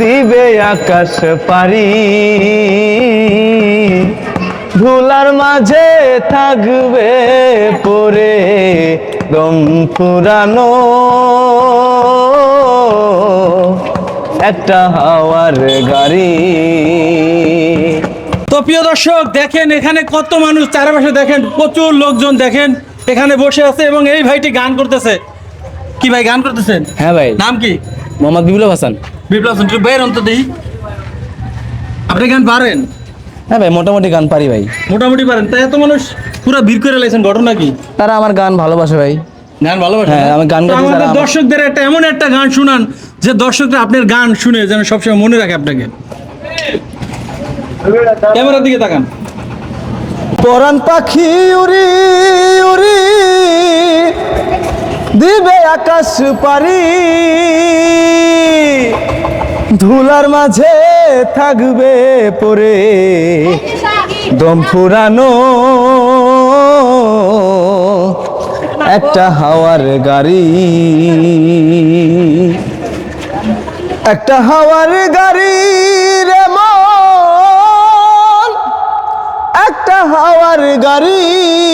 দিবে আকাশ পারি। ধুলার মাঝে থাকবে পরে দম ফুরানো। একটা হাওয়ার গাড়ি। তো প্রিয় দর্শক দেখেন এখানে কত মানুষ চারপাশে দেখেন প্রচুর লোকজন দেখেন এখানে বসে আছে এবং এই ভাইটি গান করতেছে। কি ভাই গান করতেছেন? হ্যাঁ ভাই। নাম কি? মোহাম্মদ বিপ্লব হাসান। বিপ্লব একটু বের অন্ত দিই। আপনি গান পারেন? হ্যাঁ ভাই মোটামুটি গান পারি ভাই। মোটামুটি পারেন। তাই এত মানুষ পুরো ভিড় করে লাইছেন ঘটনা কি? তারা আমার গান ভালোবাসে ভাই। গান ভালোবাসেন হ্যাঁ? আমি গান আমাদের দর্শকদের একটা এমন একটা গান শুনান যে দর্শকরা আপনার গান শুনে যেন সবসময় মনে রাখে আপনাকে। ক্যামেরার দিকে তাকান। পরাণ পাখি উড়ি উড়ি। দিবে আকাশ পারি ধুলার মাঝে থাকবে পরে। দম ফুরানো। একটা হাওয়ার গাড়ি। একটা হাওয়ার গাড়ি রে একটা হাওয়ার গাড়ি।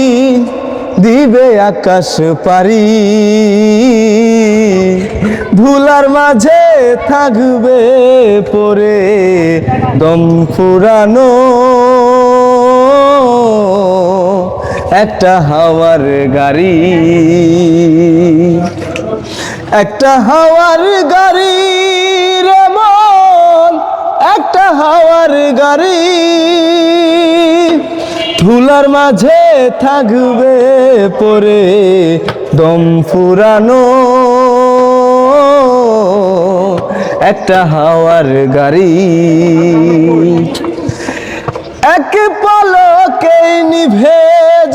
দিবে আকাশ পারি। ধুলার মাঝে থাকবে পরে দম ফুরানো। একটা হাওয়ার গাড়ি। একটা হাওয়ার গাড়ি রে মন, একটা হাওয়ার গাড়ি। ধুলার মাঝে থাকবে পরে দম ফুরানো। একটা হাওয়ার গাড়ি। এক পলকে নিভে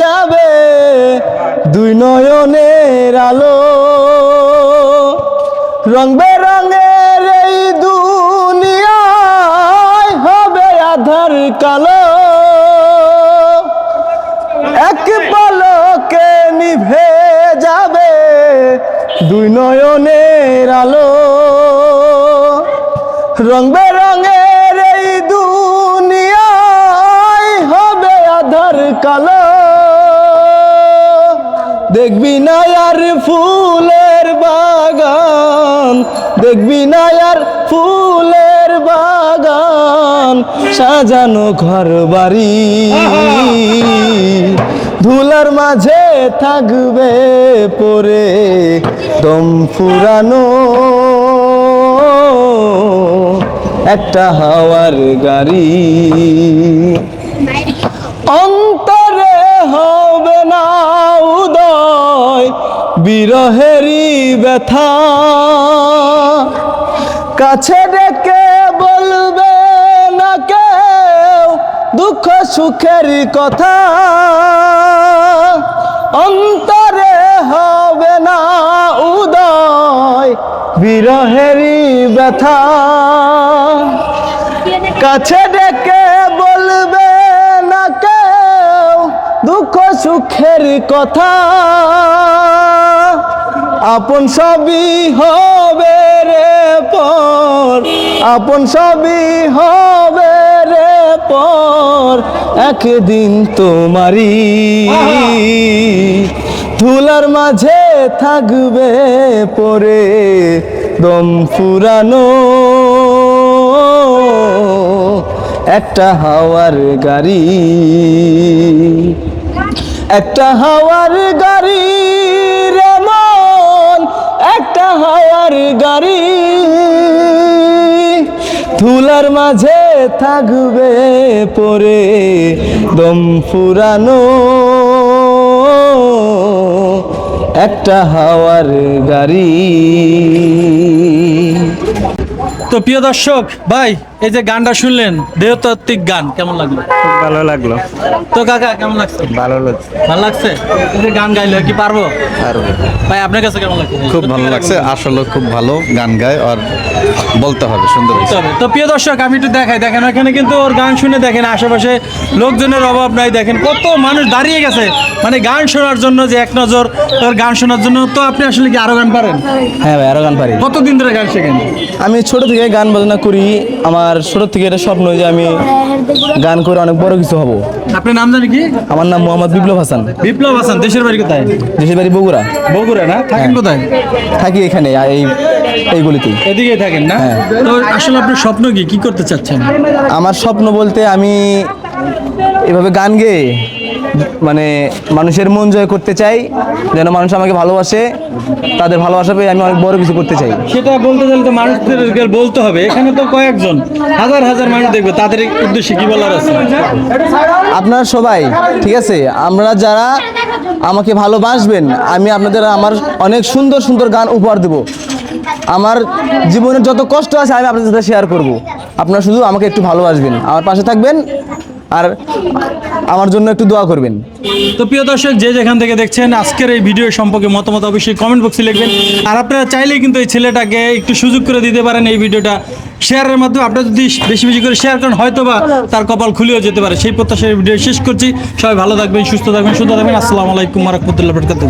যাবে দুই নয়নের আলো। রং বেরঙের এই দুনিয়ায় হবে আধার কালো। দুই নয়নের আলো, রং বেরঙের এই দুনিয়ায় হবে আধার কালো। দেখবি না আর ফুলের বাগান, দেখবি না আর ফুলের বাগান, সাজানো ঘর বাড়ি ধুলার মাঝে থাকবে পরে দম ফুরানো। একটা হাওয়ার গাড়ি। অন্তরে হবে না উদয়, বিরহেরই ব্যথা। কাছে দুঃখ সুখের কথা অন্তরে হবে না উদয় বিরহেরই ব্যথা। কাছে ডেকে বলবে না কেউ দুঃখ সুখের কথা। আপন সবই হবে রে পর, আপন সবই হবে পর একদিন তোমারি ধুলার মাঝে থাকবে পরে দম ফুরানো। একটা হাওয়ার গাড়ি, একটা হাওয়ার গাড়ি রেমন একটা হাওয়ার গাড়ি। ধুলার মাঝে থাকবে পরে দম ফুরানো। একটা হাওয়ার গাড়ি। তো প্রিয় দর্শক ভাই এই যে গানটা শুনলেন দেহতাত্ত্বিক গান কেমন লাগল? খুব ভালো লাগল। তো কাকা কেমন লাগছে? ভালো লাগছে। ভালো লাগছে? এই যে গান গাইলো কি পারব? ভাই আপনার কাছে কেমন লাগছে? খুব ভালো লাগছে আসলে খুব ভালো গান গায় আর বলতে হবে সুন্দর তো প্রিয় দর্শক আমি একটু দেখাই দেখেন এখানে কিন্তু ওর গান শুনে দেখেন আশেপাশে লোকজনের অভাব নাই দেখেন কত মানুষ দাঁড়িয়ে গেছে। মানে গান শোনার জন্য যে এক নজর ওর গান শোনার জন্য তো আপনি আসলে কি আরও গান পারেন? হ্যাঁ ভাই আরও গান পারি। কতদিন ধরে গান শেখেন? আমি ছোট থেকে গান বাজনা করি আমার ছোট থেকে এটা স্বপ্ন যে আমি গান করে অনেক বড় কিছু হব। আপনার নাম জানি কি? আমার নাম মোহাম্মদ বিপ্লব হাসান। বিপ্লব হাসান দেশের বাড়ি কোথায়? দেশের বাড়ি বগুড়া। বগুড়া না? থাকেন কোথায়? থাকি এখানে এই এইগুলিতেই। এদিকে থাকেন না? তো আসলে আপনার স্বপ্ন কি? কি করতে চাচ্ছেন? আমার স্বপ্ন বলতে আমি এভাবে গান গেয়ে মানে মানুষের মন জয় করতে চাই যেন মানুষ আমাকে ভালোবাসে তাদের ভালোবাসা পেয়ে আমি অনেক বড় কিছু করতে চাই। সেটা বলতে গেলে তো মানুষদেরকে বলতে হবে। এখানে তো কয়েকজন হাজার হাজার মানুষ দেখবে তাদের উদ্দেশ্যে কি বলার আছে? আপনারা সবাই ঠিক আছে? আমরা যারা আমাকে ভালোবাসবেন আমি আপনাদের আমার অনেক সুন্দর সুন্দর গান উপহার দেব। আমার জীবনের যত কষ্ট আছে আমি আপনাদের সাথে শেয়ার করব। আপনারা শুধু আমাকে একটু ভালোবাসবেন। আমার পাশে থাকবেন। আর আমার জন্য একটু দোয়া করবেন। তো প্রিয় দর্শক, যে যেখান থেকে দেখছেন, আজকের এই ভিডিও সম্পর্কে মতামত অবশ্যই কমেন্ট বক্সে লিখবেন। আর আপনারা চাইলেই কিন্তু এই ছেলেটাকে একটু সুযোগ করে দিতে পারেন এই ভিডিওটা। শেয়ারের মাধ্যমে আপনারা যদি বেশি বেশি করে শেয়ার করেন হয়তো বা তার কপাল খুলেও যেতে পারে। সেই প্রত্যাশায় ভিডিও শেষ করছি। সবাই ভালো থাকবেন, সুস্থ থাকবেন সুস্থ থাকবেন। আসসালামু আলাইকুম রহমতুল্লাহ বরকাতুহ।